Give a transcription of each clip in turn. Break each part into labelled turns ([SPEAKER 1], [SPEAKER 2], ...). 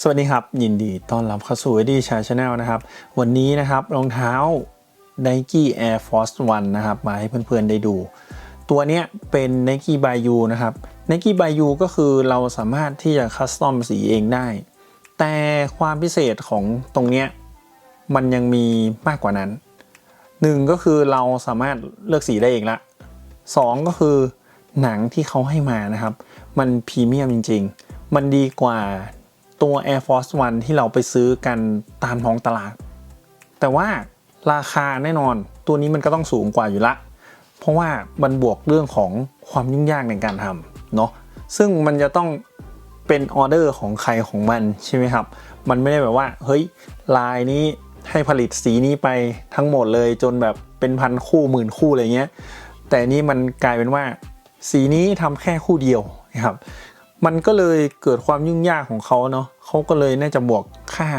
[SPEAKER 1] สวัสดีครับ ยินดีต้อนรับเข้าสู่ดีชาชาแนลนะครับ วันนี้นะครับรองเท้า Nike Air Force One นะครับ มาให้เพื่อนๆได้ดู ตัวเนี้ยเป็น Nike by You นะครับ Nike by You ก็คือเราสามารถที่จะคัสตอมสีเองได้ แต่ความพิเศษของตรงเนี้ยมันยังมีมากกว่านั้นหนึ่งก็คือเราสามารถเลือกสีได้เองละสองก็คือหนังที่เขาให้มานะครับ มันพรีเมียมจริง ๆ มันดีกว่า ตัว Air Force One ที่เราไปซื้อกันตามท้องตลาด แต่ว่าราคาแน่นอนตัวนี้มันก็ต้องสูงกว่าอยู่ละ เพราะว่ามันบวกเรื่องของความยุ่งยากในการทำเนาะซึ่งมันจะต้องเป็นออเดอร์ของใครของมันใช่ไหมครับ มันไม่ได้แบบว่า เฮ้ย ลายนี้ให้ผลิตสีนี้ไปทั้งหมดเลยจนแบบเป็นพันคู่หมื่นคู่อะไรเงี้ย แต่นี่มันกลายเป็นว่า สีนี้ทำแค่คู่เดียวนะครับ มันก็เลยเกิดความยุ่งยากของเขาเนาะเขาก็เลยน่าจะบวกค่า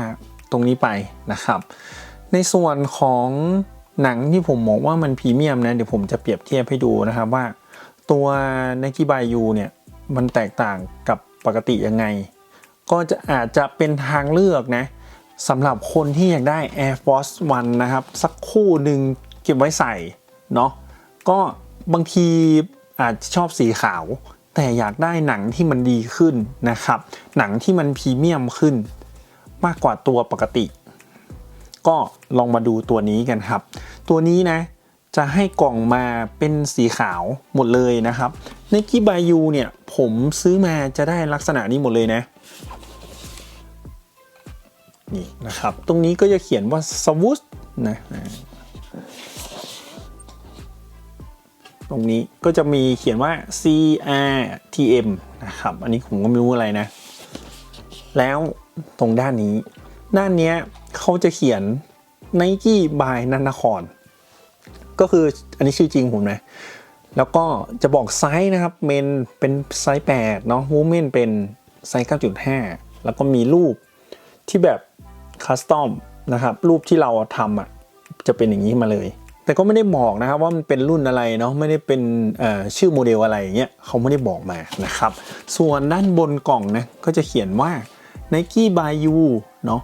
[SPEAKER 1] ตรงนี้ไปนะครับ ในส่วนของหนังที่ผมมองว่ามันพรีเมียมนะเดี๋ยวผมจะเปรียบเทียบให้ดูนะครับว่า ตัว Nike by You เนี่ยมันแตกต่างกับปกติยังไง ก็จะอาจจะเป็นทางเลือกนะสำหรับคนที่อยากได้ Air Force One นะครับ สักคู่หนึ่งเก็บไว้ใส่เนาะก็บางทีอาจจะชอบสีขาว แต่อยากได้หนังที่มันดีขึ้นนะครับ หนังที่มันพรีเมียมขึ้น มากกว่าตัวปกติ ก็ลองมาดูตัวนี้กันครับ ตัวนี้นะจะให้กล่องมาเป็นสีขาวหมดเลยนะครับในกิบายูเนี่ยผมซื้อมาจะได้ลักษณะนี้หมดเลยนะนี่นะครับ ตรงนี้ก็จะเขียนว่าสวูสนะ ตรงนี้ก็จะมีเขียนว่า CRTM นะครับ อันนี้ผมก็ไม่รู้อะไรนะ แล้วตรงด้านนี้ ด้านเนี้ยเขาจะเขียน Nike by นันนคร ก็คืออันนี้ชื่อจริงผมนะ แล้วก็จะบอกไซส์นะครับเมนเป็นไซส์8เนาะวูเมนเป็นไซส์ 9.5 แล้วก็มีรูปที่แบบคัสตอมนะครับ รูปที่เราทำอะจะเป็นอย่างนี้มาเลย แต่ก็ไม่ได้บอกนะครับว่ามันเป็นรุ่นอะไรเนาะไม่ได้เป็นชื่อโมเดลอะไรเงี้ยเขาไม่ได้บอกมานะครับ ส่วนด้านบนกล่องนะก็จะเขียนว่า Nike by You เนาะ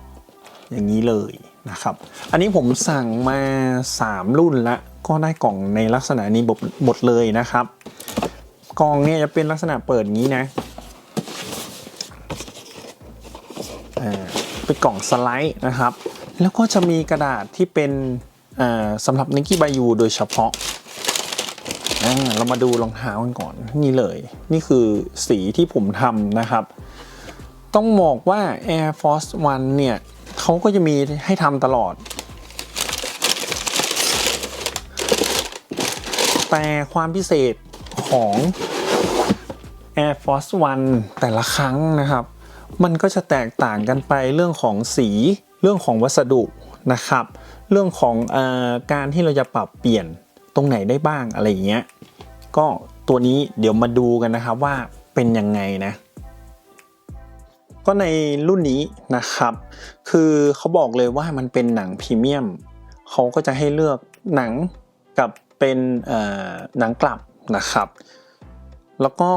[SPEAKER 1] อย่างนี้เลยนะครับ อันนี้ผมสั่งมา 3 รุ่นละก็ได้กล่องในลักษณะนี้หมดเลยนะครับ กล่องเนี่ยจะเป็นลักษณะเปิดงี้นะเป็นกล่องสไลด์นะครับ แล้วก็จะมีกระดาษที่เป็น สำหรับนิกกี้บายูโดยเฉพาะเรามาดูรองเท้ากันก่อนนี่เลย นี่คือสีที่ผมทำนะครับ ต้องบอกว่า Air Force One เนี่ยเขาก็จะมีให้ทำตลอด แต่ความพิเศษของ Air Force One แต่ละครั้งนะครับ มันก็จะแตกต่างกันไปเรื่องของสีเรื่องของวัสดุนะครับ เรื่องของอการที่เราจะปรับเปลี่ยนตรงไหนได้บ้างอะไรอย่างเงี้ยก็ตัวนี้เดี๋ยวมาดูกันนะครับว่าเป็นยังไงนะ ก็ในรุ่นนี้นะครับ คือเขาบอกเลยว่ามันเป็นหนังพรีเมียมเขาก็จะให้เลือกหนังกับเป็นหนังกลับนะครับ แล้วก็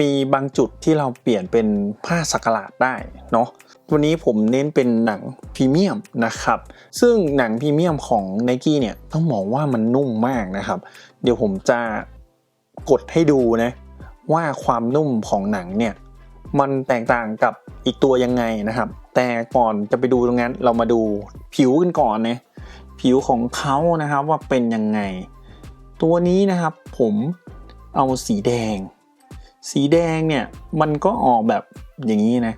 [SPEAKER 1] มีบางจุดที่เราเปลี่ยนเป็นผ้าสักหลาดได้เนาะตัวนี้ผมเน้นเป็นหนังพรีเมียมนะครับ ซึ่งหนังพรีเมียมของ n i กี้เนี่ยต้องบอกว่ามันนุ่มมากนะครับ เดี๋ยวผมจะกดให้ดูนะว่าความนุ่มของหนังเนี่ยมันแตกต่างกับอีกตัวยังไงนะครับ แต่ก่อนจะไปดูตรงนั้นเรามาดูผิวกันก่อนนะผิวของเขานะครับว่าเป็นยังไง ตัวนี้นะครับผมเอาสีแดง สีแดงเนี่ยมันก็ออกแบบอย่างนี้นะ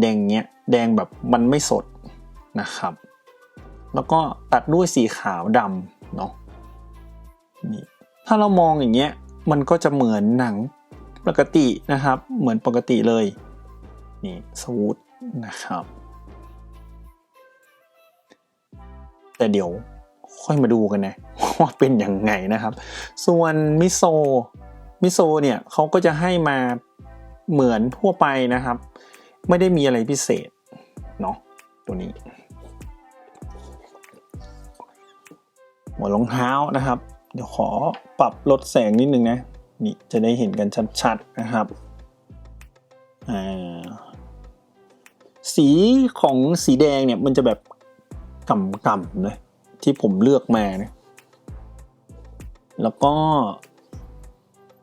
[SPEAKER 1] แดงเนี้ยแดงแบบมันไม่สดนะครับ แล้วก็ตัดด้วยสีขาวดำเนาะนี่ถ้าเรามองอย่างเงี้ยมันก็จะเหมือนหนังปกตินะครับ เหมือนปกติเลยนี่สวูดนะครับ แต่เดี๋ยวค่อยมาดูกันนะว่าเป็นยังไงนะครับ ส่วนมิโซ มิโซเนี่ยเขาก็จะให้มาเหมือนทั่วไปนะครับ ไม่ได้มีอะไรพิเศษเนาะตัวนี้ หัวรองเท้านะครับ เดี๋ยวขอปรับลดแสงนิดนึงนะนี่จะได้เห็นกันชัดๆนะครับอ่าสีของสีแดงเนี่ยมันจะแบบก่ำๆเลยที่ผมเลือกมานะแล้วก็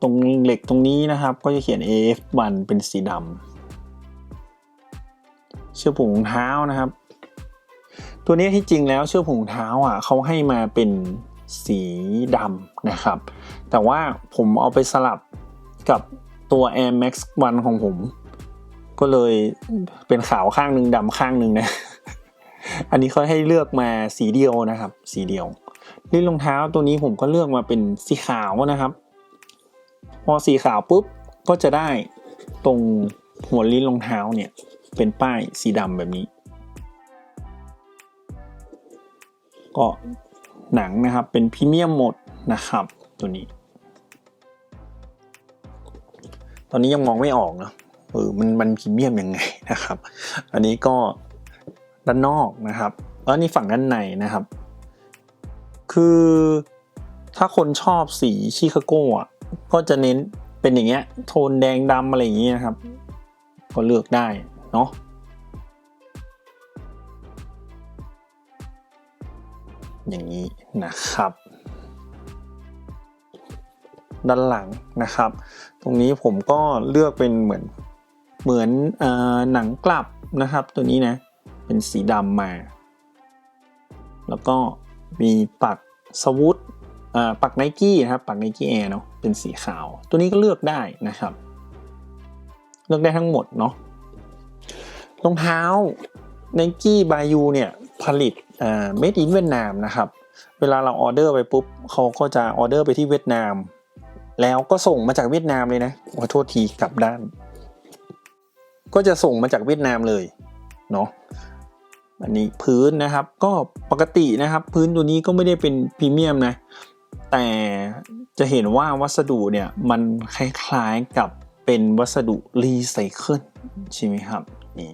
[SPEAKER 1] ตรงเหล็กตรงนี้นะครับ ก็จะเขียน AF1 เป็นสีดำเชือกผูกรองเท้านะครับ ตัวนี้ที่จริงแล้วเชือกผูกรองเท้าอะเขาให้มาเป็นสีดำนะครับ แต่ว่าผมเอาไปสลับกับตัว Air Max 1 ของผม ก็เลยเป็นขาวข้างหนึ่งดำข้างหนึ่งนะ อันนี้เขาให้เลือกมาสีเดียวนะครับ สีเดียวลิ้นรองเท้าตัวนี้ผมก็เลือกมาเป็นสีขาวนะครับ พอสีขาวปุ๊บก็จะได้ตรงหัวลิ้นรองเท้าเนี่ยเป็นป้ายสีดำแบบนี้ ก็หนังนะครับเป็นพรีเมียมหมดนะครับตัวนี้ ตอนนี้ยังมองไม่ออกนะเออมันมันพรีเมียมยังไงนะครับ อันนี้ก็ด้านนอกนะครับแล้วนี่ฝั่งด้านในนะครับ คือถ้าคนชอบสีชิคาโก้อะ ก็จะเน้นเป็นอย่างเงี้ยโทนแดงดำอะไรอย่างเงี้ยนะครับ ก็เลือกได้เนาะอย่างนี้นะครับ ด้านหลังนะครับ ตรงนี้ผมก็เลือกเป็นเหมือนเหมือนอหนังกลับนะครับ ตัวนี้นะเป็นสีดำมา แล้วก็มีปักสวูทปักไนกี้นะครับ ปักไนกี้แอร์เนาะ เป็นสีขาว ตัวนี้ก็เลือกได้นะครับ เลือกได้ทั้งหมดเนาะรองเท้าไนกี้บายูเนี่ยผลิตเมดอินเวียดนามนะครับ เวลาเราออเดอร์ไปปุ๊บเขาก็จะออเดอร์ไปที่เวียดนาม แล้วก็ส่งมาจากเวียดนามเลยนะขอโทษทีกลับด้าน ก็จะส่งมาจากเวียดนามเลยเนาะอันนี้พื้นนะครับก็ปกตินะครับ พื้นตัวนี้ก็ไม่ได้เป็นพรีเมียมนะ แต่จะเห็นว่าวัสดุเนี่ยมันคล้ายๆกับเป็นวัสดุรีไซเคิลใช่ไหมครับนี่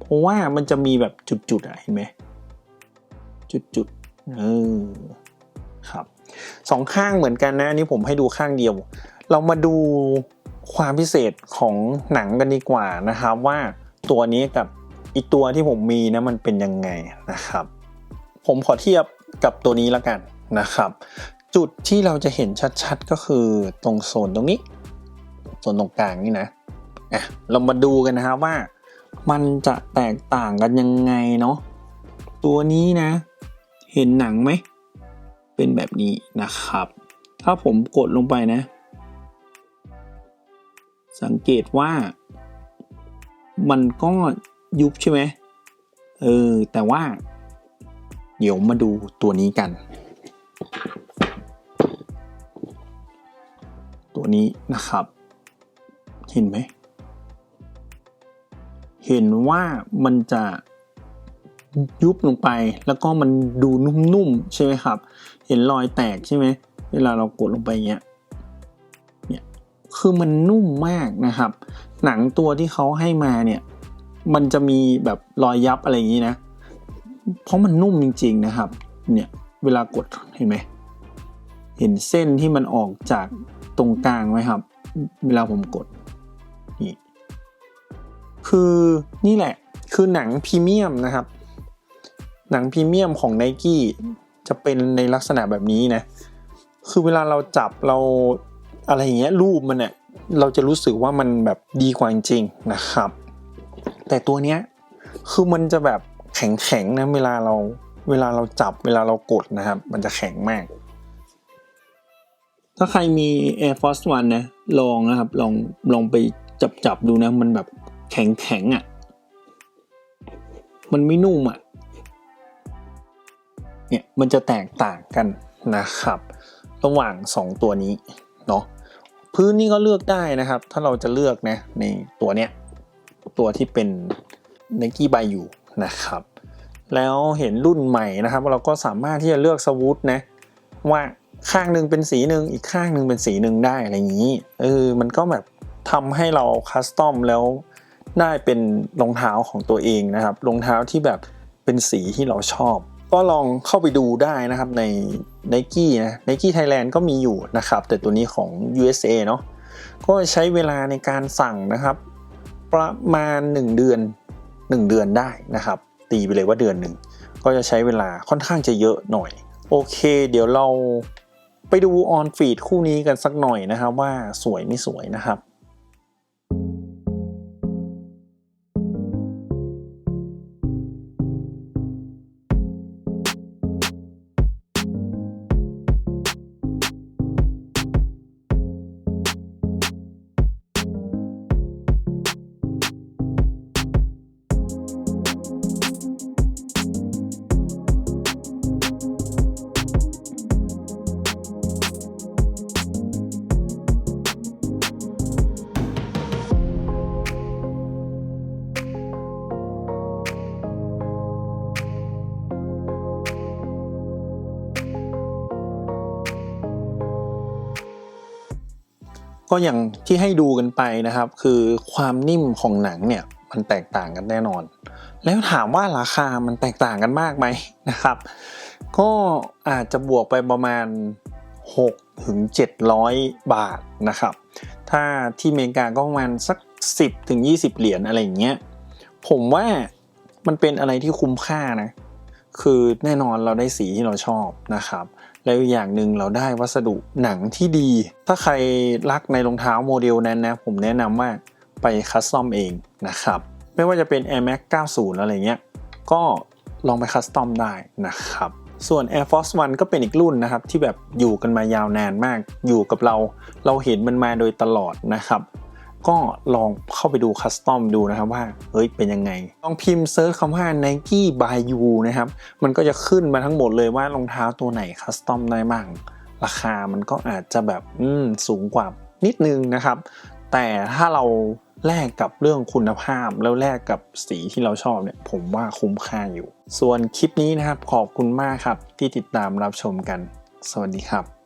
[SPEAKER 1] เพราะว่ามันจะมีแบบจุดๆอะเห็นไหมจุดๆเออครับสองข้างเหมือนกันนะอันนี้ผมให้ดูข้างเดียว เรามาดูความพิเศษของหนังกันดีกว่านะครับว่าตัวนี้กับอีกตัวที่ผมมีนะมันเป็นยังไงนะครับ ผมขอเทียบกับตัวนี้แล้วกัน นะครับ จุดที่เราจะเห็นชัดๆก็คือตรงโซนตรงนี้โซนตรงกลางนี่นะอะเรามาดูกันนะครับว่ามันจะแตกต่างกันยังไงเนาะตัวนี้นะ เห็นหนังไหม เป็นแบบนี้นะครับ ถ้าผมกดลงไปนะ สังเกตว่า มันก็ยุบใช่ไหมเออแต่ว่า เดี๋ยวมาดูตัวนี้กัน นี้นะครับ เห็นไหม เห็นว่ามันจะยุบลงไปแล้วก็มันดูนุ่มๆใช่ไหมครับ เห็นรอยแตกใช่ไหมเวลาเรากดลงไปเงี้ยเนี่ยคือมันนุ่มมากนะครับ หนังตัวที่เขาให้มาเนี่ยมันจะมีแบบรอยยับอะไรอย่างนี้นะ เพราะมันนุ่มจริง ๆนะครับ เนี่ยเวลากดเห็นไหมเห็นเส้นที่มันออกจาก ตรงกลางไหมครับ เวลาผมกดนี่คือนี่แหละคือหนังพรีเมียมนะครับ หนังพรีเมียมของ n i กี้จะเป็นในลักษณะแบบนี้นะ คือเวลาเราจับเราอะไรอย่างเงี้ยรูปมันเนี่ยเราจะรู้สึกว่ามันแบบดีกว่าจริงนะครับ แต่ตัวเนี้ยคือมันจะแบบแข็งแข็งนะเวลาเราเวลาเราจับเวลาเรากดนะครับ มันจะแข็งมาก ถ้าใครมี Air Force One นะลองนะครับลองลองไปจับจับดูนะ มันแบบแข็งแข็งอะ่ะ มันไม่นุ่มอะ่ะเนี่ยมันจะแตกต่างกันนะครับ ระหว่าง 2 ตัวนี้เนาะพื้นนี่ก็เลือกได้นะครับ ถ้าเราจะเลือกนะในตัวเนี้ยตัวที่เป็น n i กี้บายูนะครับ แล้วเห็นรุ่นใหม่นะครับ เราก็สามารถที่จะเลือกสวูทนะว่า ข้างหนึ่งเป็นสีหนึ่งอีกข้างหนึ่งเป็นสีหนึ่งได้อะไรอย่างนี้เออมันก็แบบทำให้เราคัสตอมแล้วได้เป็นรองเท้าของตัวเองนะครับรองเท้าที่แบบเป็นสีที่เราชอบ ก็ลองเข้าไปดูได้นะครับใน n i กี้นะ n i กี้ไทยแลนด์ก็มีอยู่นะครับ แต่ตัวนี้ของ USA เนาะก็ใช้เวลาในการสั่งนะครับ ประมาณ 1 เดือน 1 เดือนได้นะครับ ตีไปเลยว่าเดือนหนึ่งก็จะใช้เวลาค่อนข้างจะเยอะหน่อย โอเค เดี๋ยวเรา ไปดูออนฟีดคู่นี้กันสักหน่อยนะครับว่าสวยไม่สวยนะครับ ก็อย่างที่ให้ดูกันไปนะครับ คือความนิ่มของหนังเนี่ยมันแตกต่างกันแน่นอน แล้วถามว่าราคามันแตกต่างกันมากไหมนะครับ ก็อาจจะบวกไปประมาณ 6 ถึง 700 บาทนะครับ ถ้าที่อเมริกาก็ประมาณสัก 10 ถึง 20 เหรียญอะไรอย่างเงี้ย ผมว่ามันเป็นอะไรที่คุ้มค่านะ คือแน่นอนเราได้สีที่เราชอบนะครับ แล้วอย่างหนึ่งเราได้วัสดุหนังที่ดี ถ้าใครรักในรองเท้าโมเดลนั้นนะ ผมแนะนำว่าไปคัสตอมเองนะครับ ไม่ว่าจะเป็น Air Max 90 อะไรเงี้ย ก็ลองไปคัสตอมได้นะครับ ส่วน Air Force One ก็เป็นอีกรุ่นนะครับ ที่แบบอยู่กันมายาวนานมาก อยู่กับเรา เราเห็นมันมาโดยตลอดนะครับ ก็ลองเข้าไปดูคัสตอมดูนะครับว่าเฮ้ยเป็นยังไง ลองพิมพ์เซิร์ชคำว่า Nike by you นะครับ มันก็จะขึ้นมาทั้งหมดเลยว่ารองเท้าตัวไหนคัสตอมได้บ้างราคามันก็อาจจะแบบอืมสูงกว่านิดนึงนะครับ แต่ถ้าเราแลกกับเรื่องคุณภาพแล้วแลกกับสีที่เราชอบเนี่ย ผมว่าคุ้มค่าอยู่ ส่วนคลิปนี้นะครับขอบคุณมากครับที่ติดตามรับชมกัน สวัสดีครับ